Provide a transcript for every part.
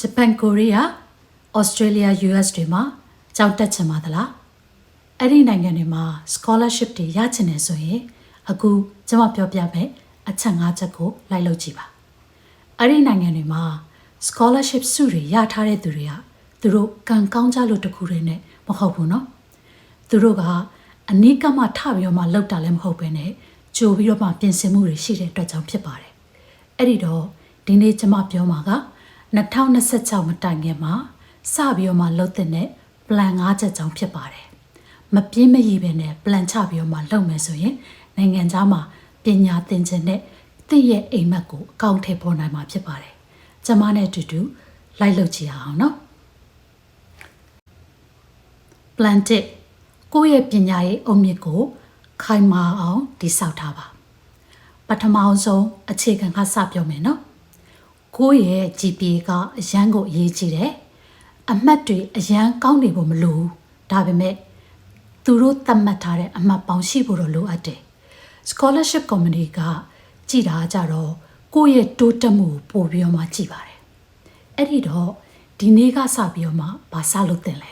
ဂျပန်ကိုရီးယားဩစတြေးလျ US တွေမှာကြောက်တက်ချင်ပါသလားအဲ့ဒီနိုင်ငံတွေမှာ scholarship တွေရချင်တယ်ဆိုရင်အခုကျွန်မပြောပြမယ်အချက်၅ချက်ကိုလိုက်လုပ်ကြည့်ပါအဲ့ဒီနိုင်ငံတွေမှာ scholarship စုတွေရထားတဲ့သူတွေကသူတို့ကံကောင်းကြလို့တခုတည်းနဲ့မဟုတ်ဘူးเนาะသူတို့ကအနိကမှထပြီးတော့မှလောက်တာလည်းမဟုတ်ပဲねကြိုပြီးတော့မှပြင်ဆင်မှုတွေရှိတဲ့အတွက်ကြောင့်ဖြစ်ပါတယ်အဲ့ဒီတော့ဒီနေ့ကျွန်မပြောမှာက 2026မတိုင်ခင်မှာစပြီးတော့မှလှုပ်တဲ့ plan ၅ချက်ကြောင့်ဖြစ်ပါတယ်မပြင်းမရည်ပဲနဲ့ plan ချပြီးတော့မှလုပ်မယ်ဆိုရင်နိုင်ငံခြားမှာပညာသင်ခြင်းနဲ့တင့်ရဲ့အိမ်မက်ကိုအကောင့်ထဲပေါ်နိုင်မှာဖြစ်ပါတယ်ကျွန်မနဲ့အတူတူလိုက်လုပ်ကြည့်အောင်နော် plan 1ကိုယ့်ရဲ့ပညာရေးအုံမြစ်ကို ခိုင်မာအောင်တည်ဆောက်ထားပါပထမအောင်ဆုံးအခြေခံကစပြောမယ်နော် ကိုယ့်ရဲ့ GPA ကအရန်ကိုအရေးကြီးတယ်အမှတ်တွေအရန်ကောင်းနေဖို့မလိုဘူးဒါပေမဲ့သူတို့သတ်မှတ်ထားတဲ့အမှတ်ပေါင်းရှိဖို့တော့လိုအပ်တယ် scholarship committee ကကြည်တာကြတော့ကိုယ့်ရဲ့တိုးတက်မှုကိုပို့ပြီးတော့မှကြည်ပါတယ်အဲ့ဒီတော့ဒီနေ့ကစပြီးတော့မှဗာစလုပ်တင်လဲ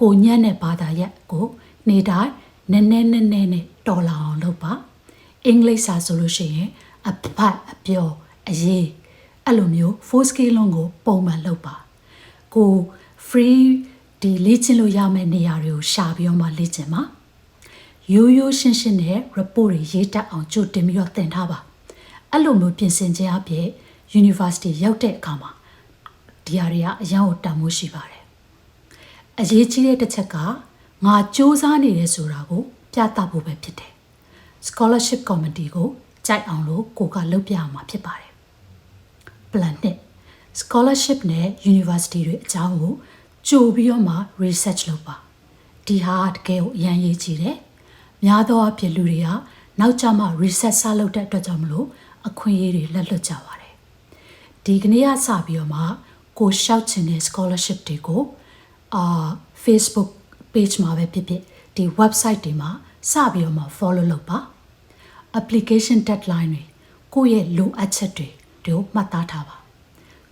ကိုညံ့တဲ့ဘာသာရက်ကိုနေတိုင်းနည်းနည်းနည်းနည်းနဲ့တော်လာအောင်လုပ်ပါအင်္ဂလိပ်စာဆိုလို့ရှိရင်အဖတ်အပြောအရေး အဲ့လိုမျိုး four skill လုံးကိုပုံမှန်လုပ်ပါကို free ဒီလေ့ကျင့်လို့ရမယ့်နေရာတွေကိုရှာပြီးတော့မှလေ့ကျင့်ပါရိုးရိုးရှင်းရှင်းနဲ့ report တွေရေးတတ်အောင်ကြိုတင်ပြီးတော့သင်ထားပါအဲ့လိုမျိုးပြင်ဆင်ခြင်းအပြင် university ရောက်တဲ့အခါမှာဒီဟာတွေကအရန်ကိုတန်မိုးရှိပါတယ်အရေးကြီးတဲ့တစ်ချက်ကငါစူးစမ်းနေတယ်ဆိုတာကိုပြသဖို့ပဲဖြစ်တယ် scholarship committee ကိုကြိုက်အောင်လို့ကိုကလုပ်ပြရမှာဖြစ်ပါတယ် plan နဲ့ scholarship နဲ့ university တွေအကြောင်းကိုကြိုပြီးတော့မှ research လုပ်ပါဒီဟာတကယ်ကိုအရန်ရေးကြည့်တယ်များသောအားဖြင့်လူတွေကနောက်ကျမှ research စလုပ်တဲ့အတွက်ကြောင့်မလို့အခွင့်အရေးတွေလက်လွတ်ကြပါတယ်ဒီကနေ့ကစပြီးတော့မှကိုရှောက်ချင်တဲ့ scholarship တွေကိုအာ Facebook page မှာပဲဖြစ်ဖြစ်ဒီ website တွေမှာစပြီးတော့မှ follow လုပ်ပါ application deadline တွေကိုယ့်ရဲ့လိုအပ်ချက်တွေ တို့မှတ်သားထားပါ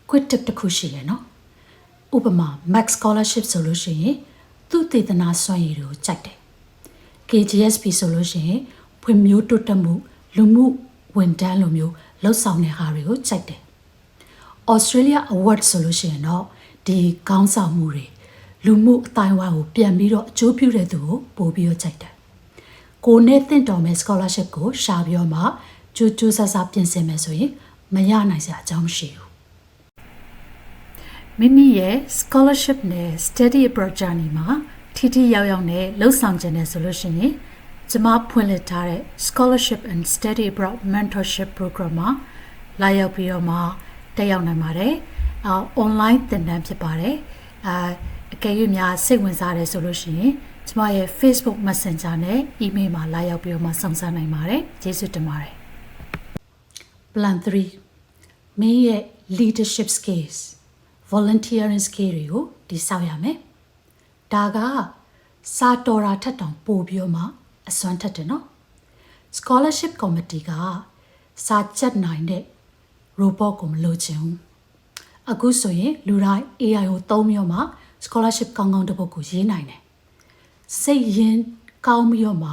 quick tip တစ်ခုရှိရယ်နော်ဥပမာ max scholarship ဆိုလို့ရှိရင်သူတည်တနာစွမ်းရည်တွေကိုကြိုက်တယ် KGSP ဆိုလို့ရှိရင်ဖွံ့ဖြိုးတိုးတက်မှုလူမှုဝန်ထမ်းလိုမျိုးလှုပ်ဆောင်တဲ့ဟာတွေကိုကြိုက်တယ် Australia Award ဆိုလို့ရှိရင်တော့ဒီကောင်းဆောင်မှုတွေလူမှုအတိုင်းအဝိုင်းကိုပြန်ပြီးတော့အကျိုးပြုတဲ့သူကိုပို့ပြီးတော့ကြိုက်တယ်ကိုနဲ့တင့်တော်မဲ့ scholarship ကိုရှာပြီးတော့မှကြိုးကြိုးဆဆပြင်ဆင်မယ်ဆိုရင် မရနိုင်စရာအကြောင်းမရှိဘူးမိမိရဲ့ scholarship နဲ့ study abroad journey မှာထိထိရောက်ရောက်နဲ့လှုပ်ဆောင်ခြင်းနဲ့ဆိုလို့ရှိရင်ကျမဖွင့်လှစ်ထားတဲ့ scholarship and study abroad mentorship program မှာလာရောက်ပြီးတော့မှတက်ရောက်နိုင်ပါတယ်။အာ online သင်တန်းဖြစ်ပါတယ်။အာအကယ်၍များစိတ်ဝင်စားတယ်ဆိုလို့ရှိရင်ကျမရဲ့ Facebook Messenger နဲ့ email မှာလာရောက်ပြီးတော့မှစုံစမ်းနိုင်ပါတယ်။ကျေးဇူးတင်ပါတယ်။ Plan 3မင်းရဲ့ leadership skills volunteering skill တွေကိုတည်ဆောက်ရမယ်။ဒါကစာတော်တာထက်တောင်ပိုပြီးတော့မှအစွမ်းထက်တယ်နော် scholarship committee ကစာချက်နိုင်တဲ့ robot ကိုမလိုချင်ဘူးအခုဆိုရင်လူတိုင်း AI ကိုသုံးပြီးတော့မှ scholarship ကောင်းကောင်းတစ်ပုဒ်ကိုရေးနိုင်တယ်စိတ်ရင်းကောင်းပြီးတော့မှ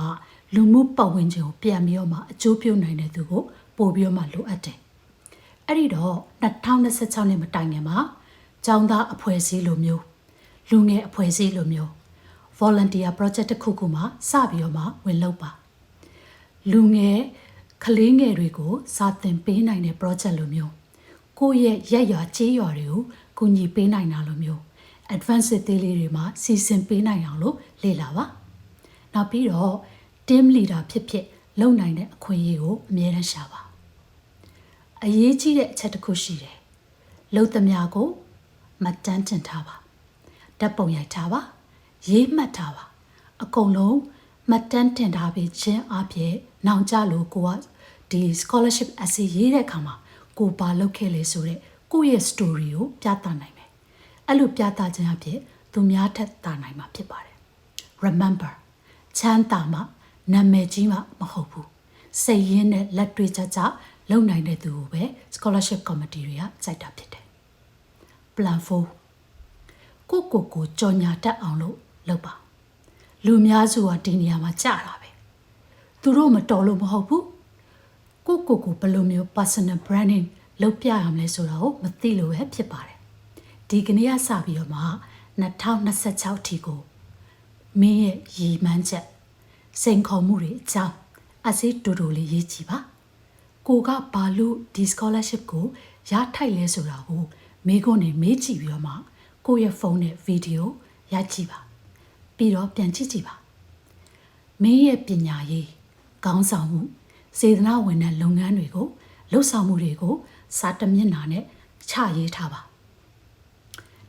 လူမှုပတ်ဝန်းကျင်ကိုပြန်ပြီးတော့မှအကျိုးပြုနိုင်တဲ့သူကို ပို့ပြီးတော့မှလိုအပ်တယ်အဲ့ဒီတော့2026နှစ်မတိုင်ခင်မှာចောင်းသားအဖွဲ့အစည်းလိုမျိုးလူငယ်အဖွဲ့အစည်းလိုမျိုး volunteer project တစ်ခုခုမှာစပြီးတော့မှဝင်လုပ်ပါလူငယ်ကလေးငယ်တွေကိုစာသင်ပေးနိုင်တဲ့ project လိုမျိုးကိုယ့်ရဲ့ရက်ရွာကြေးရွာတွေကိုကူညီပေးနိုင်တာလိုမျိုး advanced သေးလေးတွေမှာစီစဉ်ပေးနိုင်အောင်လို့လေ့လာပါနောက်ပြီးတော့ team leader ဖြစ်ဖြစ်လုပ်နိုင်တဲ့အခွင့်အရေးကိုအမြဲတမ်းရှာပါ အရေးကြီးတဲ့အချက်တစ်ခုရှိတယ်လုပ်သမျှကိုမတန်းတင်ထားပါဓာတ်ပုံရိုက်ထားပါရေးမှတ်ထားပါအကုန်လုံးမှတ်တမ်းတင်ထားပြီးခြင်းအပြင်နောင်ကြလို့ကိုကဒီ scholarship essay ရေးတဲ့အခါမှာကိုဘာလုပ်ခဲ့လဲဆိုတော့ကိုယ့်ရဲ့ story ကိုပြသနိုင်မယ်အဲ့လိုပြသခြင်းအပြင်သူများထက်တာနိုင်မှာဖြစ်ပါတယ် remember ချမ်းသာမှနာမည်ကြီးမှမဟုတ်ဘူးစိတ်ရင်းနဲ့လက်တွေ့ကြကြ လုံနိုင်တဲ့သူကိုပဲ scholarship committee တွေကစိုက်တာဖြစ်တယ် plan 4ကိုကိုကိုကြော်ညာတတ်အောင်လို့လုပ်ပါလူများစုကဒီနေရာမှာကြာတာပဲသူတို့မတော်လို့မဟုတ်ဘူးကိုကိုကိုဘယ်လိုမျိုး personal branding လုပ်ပြရမလဲဆိုတာကိုမသိလို့ပဲဖြစ်ပါတယ်ဒီကနေ့ကစပြီးတော့မှ2026ထီကိုမင်းရဲ့ရည်မှန်းချက်စိန်ခေါ်မှုတွေအကြောင်းအစိတူတူလေးရေးကြည့်ပါ ကိုကဘာလို့ဒီ scholarship ကိုရထိုက်လဲဆိုတာကိုမိခွန်းနေမေးကြည့်ပြီးတော့မှကိုယ့်ရဲ့ဖုန်းနဲ့ဗီဒီယိုရိုက်ကြည့်ပါပြီးတော့ပြန်ကြည့်ကြည့်ပါမင်းရဲ့ပညာရေးခေါင်းဆောင်မှုစေတနာဝန်ထမ်းလုပ်ငန်းတွေကိုလှုပ်ဆောင်မှုတွေကိုစာတမျက်နှာနဲ့ချရေးထားပါ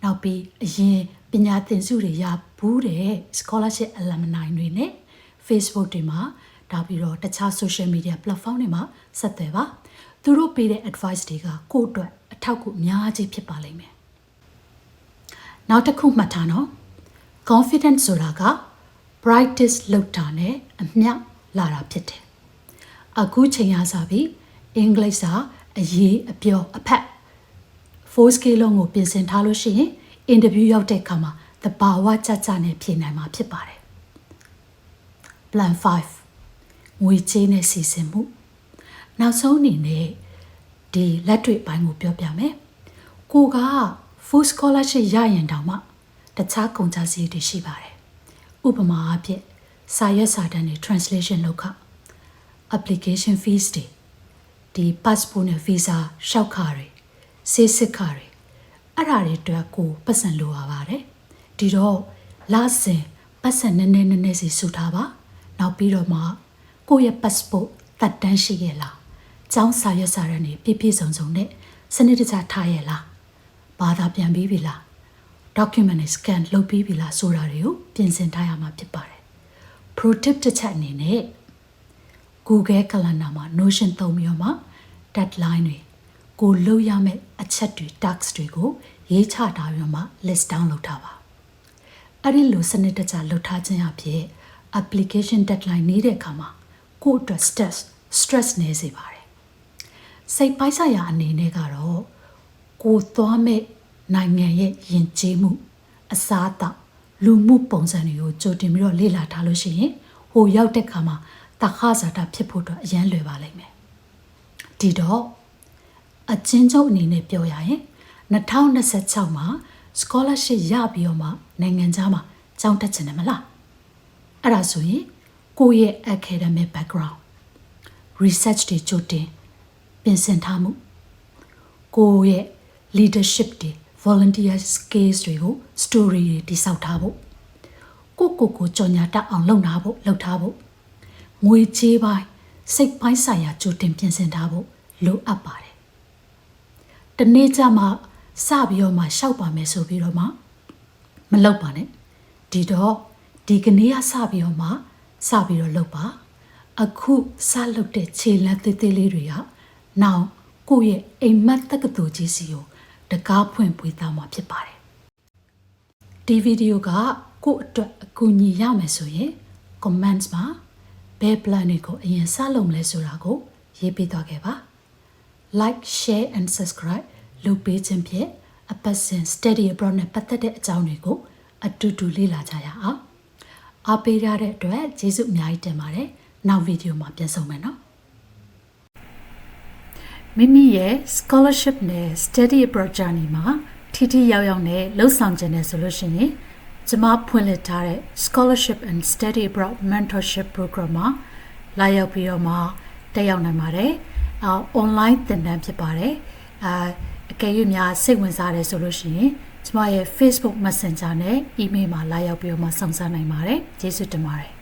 နောက်ပြီးအရင်ပညာသင်စုတွေရဘူးတဲ့ scholarship alumni တွေနဲ့ Facebook တွေမှာ ဒါပြီးတော့တခြား social media platform တွေမှာဆက်သွယ်ပါသူတို့ပေးတဲ့ advice တွေကကိုယ့်အတွက်အထောက်အကူအများကြီးဖြစ်ပါလိမ့်မယ်နောက်တစ်ခုမှတ်ထားနော် confidence ဆိုတာက practice လုပ်တာနဲ့အမျှလာတာဖြစ်တယ်အခုချိန်ရစားပြီးအင်္ဂလိပ်စာအရေးအပြောအဖက် four scale လုံးကိုပြင်ဆင်ထားလို့ရှိရင် interview ရောက်တဲ့အခါမှာတဘာဝကြကြနဲ့ဖြေနိုင်မှာဖြစ်ပါတယ် plan 5 ငွေကြေးနဲ့စီစဉ်မှုနောက်ဆုံးအနေနဲ့ဒီလက်တွေ့ပိုင်းကိုပြောပြမယ်ကိုက full scholarship ရရင်တောင်မှတခြားကုန်ကျစရိတ်တွေရှိပါတယ်ဥပမာအဖြစ်စာရွက်စာတမ်းတွေ translation လုပ်ခ application fees တွေဒီ passport နဲ့ visa ရှောက်ခါတွေစေးစစ်ခါတွေအဲ့ဒါတွေအတွက်ကိုပတ်စံလိုပါပါတယ်ဒီတော့လာစင်ပတ်စံနည်းနည်းနည်းနည်းစီစုထားပါ နောက်ပြီးတော့မှ ကိုယ့်ရဲ့ passport သက်တမ်းရှိရဲ့လားကျောင်းစာရွက်စာတမ်းတွေပြည့်ပြည့်စုံစုံနဲ့စနစ်တကျထားရဲ့လားဘာသာပြန်ပြီးပြီလား document နဲ့ scan လုပ်ပြီးပြီလားဆိုတာတွေကိုပြင်ဆင်ထားရမှာဖြစ်ပါတယ် pro-tip တစ်ချက်အနေနဲ့ Google Calendar မှာ Notion သုံးပြီးတော့မှ deadline တွေကိုလုပ်ရမယ့်အချက်တွေ tasks တွေကိုရေးချထားပြီးတော့မှ list down လုပ်ထားပါအဲ့ဒီလိုစနစ်တကျလုပ်ထားခြင်းအဖြစ် application deadline နေတဲ့အခါမှာ ကိုယ့်အတွက် stress stress နေစေပါတယ်စိတ်ပိုင်းဆိုင်ရာအနေနဲ့ကတော့ကိုသွားမဲ့နိုင်ငံရဲ့ယဉ်ကျေးမှု အစားအသောက်လူမှုပုံစံတွေကိုကြိုတင်ပြီးတော့လေ့လာထားလို့ရှိရင်ဟိုရောက်တဲ့ခါမှာတခါစားတာဖြစ်ဖို့အတွက်အရန်လွယ်ပါလိမ့်မယ်ဒီတော့အချင်းချုပ်အနေနဲ့ပြောရရင်2026မှာ scholarship ရပြီးတော့မှနိုင်ငံခြားမှာကျောင်းတက်ချင်တယ်မလားအဲ့ဒါဆိုရင် ကိုယ့်ရဲ့ academic background research တွေကြိုတင်ပြင်ဆင်ထားမှုကိုယ့်ရဲ့ leadership တွေ volunteer skills တွေကို story တွေတိစောက်ထားဖို့ကိုကိုကိုကြော်ညာတက်အောင်လုပ်ထားဖို့လုပ်ထားဖို့ငွေချေးပိုင်းစိတ်ပိုင်းဆိုင်ရာကြိုတင်ပြင်ဆင်ထားဖို့လိုအပ်ပါတယ်။တနေ့ကျမှစပြီးတော့မှရှောက်ပါမယ်ဆိုပြီးတော့မှမလုပ်ပါနဲ့။ဒီတော့ဒီကနေ့ကစပြီးတော့မှ စပြီးတော့လုပ်ပါ။အခုစလုပ်တဲ့ခြေလက်သေးသေးလေးတွေကနောက်ကိုယ့်ရဲ့အိမ်မက်တက္ကသိုလ်ကြီးစီကိုတကားဖွင့်ပွေးသားမှာဖြစ်ပါတယ်။ဒီဗီဒီယိုကကိုယ့်အတွက်အကူအညီရမယ်ဆိုရင် comments မှာဘယ် plan တွေကိုအရင်စလုပ်မလဲဆိုတာကိုရေးပေးသွားခဲ့ပါ like share and subscribe လုပ်ပေးခြင်းဖြင့်အပတ်စဉ် steady abroad နဲ့ပတ်သက်တဲ့အကြောင်းတွေကိုအတူတူလေ့လာကြရအောင် အားပေးရတဲ့အတွက်ကျေးဇူးအများကြီးတင်ပါတယ်နောက်ဗီဒီယိုမှာပြန်ဆုံမယ်နော်မိမိရဲ့ scholarship နဲ့ study abroad journey မှာထိထိရောက်ရောက်နဲ့လှုပ်ဆောင်ခြင်းနဲ့ဆိုလို့ရှိရင်ကျမဖွင့်လှစ်ထားတဲ့ scholarship and study abroad mentorship program မှာလာရောက်ပြီးတော့မှတက်ရောက်နိုင်ပါတယ်။အာ online သင်တန်းဖြစ်ပါတယ်။အာအကယ်၍များစိတ်ဝင်စားတယ်ဆိုလို့ရှိရင် ကျမရဲ့ Facebook Messenger နဲ့ email မှာလာရောက်ပြီးတော့မှဆောင်စမ်းနိုင်ပါတယ်။ကျေးဇူးတင်ပါတယ်